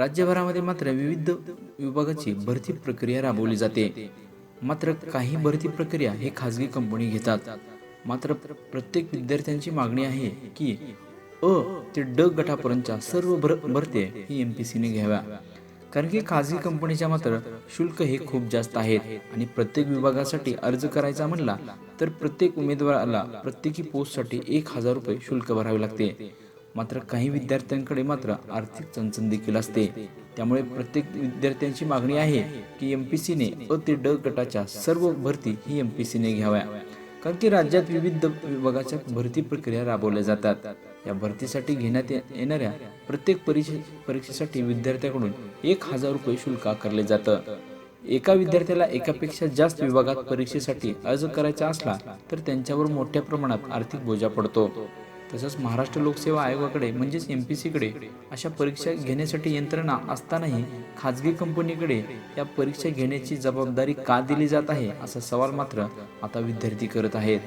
राज्यभरामध्ये मात्र विविध विभागाची भरती प्रक्रिया राबवली जाते. मात्र काही भरती प्रक्रिया हे खाजगी कंपनी घेतात. मात्र प्रत्येक विद्यार्थ्यांची मागणी आहे की अ ते ड गटापर्यंतच्या सर्व भर भरते ही एम पी सीने घ्याव्या. कारण की खाजगी कंपनीच्या मात्र शुल्क हे खूप जास्त आहेत आणि प्रत्येक विभागासाठी अर्ज करायचा म्हणला तर प्रत्येक उमेदवाराला प्रत्येकी पोस्टसाठी एक हजार रुपये शुल्क भरावे लागते. मात्र काही विद्यार्थ्यांकडे मात्र आर्थिक चणचण देखील असते. त्यामुळे प्रत्येक विद्यार्थ्यांची मागणी आहे की एम पी सीने अ ते ड गटाच्या सर्व भरती ही एम पी सीने घ्याव्या. कारण की राज्यात विविध विभागाच्या भरती प्रक्रिया राबवल्या जातात. या भरतीसाठी घेण्यात येणाऱ्या प्रत्येक परीक्षे परीक्षेसाठी विद्यार्थ्याकडून एक हजार रुपये शुल्क आकारले जातं. एका विद्यार्थ्याला एकापेक्षा जास्त विभागात परीक्षेसाठी अर्ज करायचा असला तर त्यांच्यावर मोठ्या प्रमाणात आर्थिक बोजा पडतो. तसंच महाराष्ट्र लोकसेवा आयोगाकडे म्हणजेच एम पी सीकडे अशा परीक्षा घेण्यासाठी यंत्रणा असतानाही खाजगी कंपनीकडे या परीक्षा घेण्याची जबाबदारी का दिली जात आहे असा सवाल मात्र आता विद्यार्थी करत आहेत.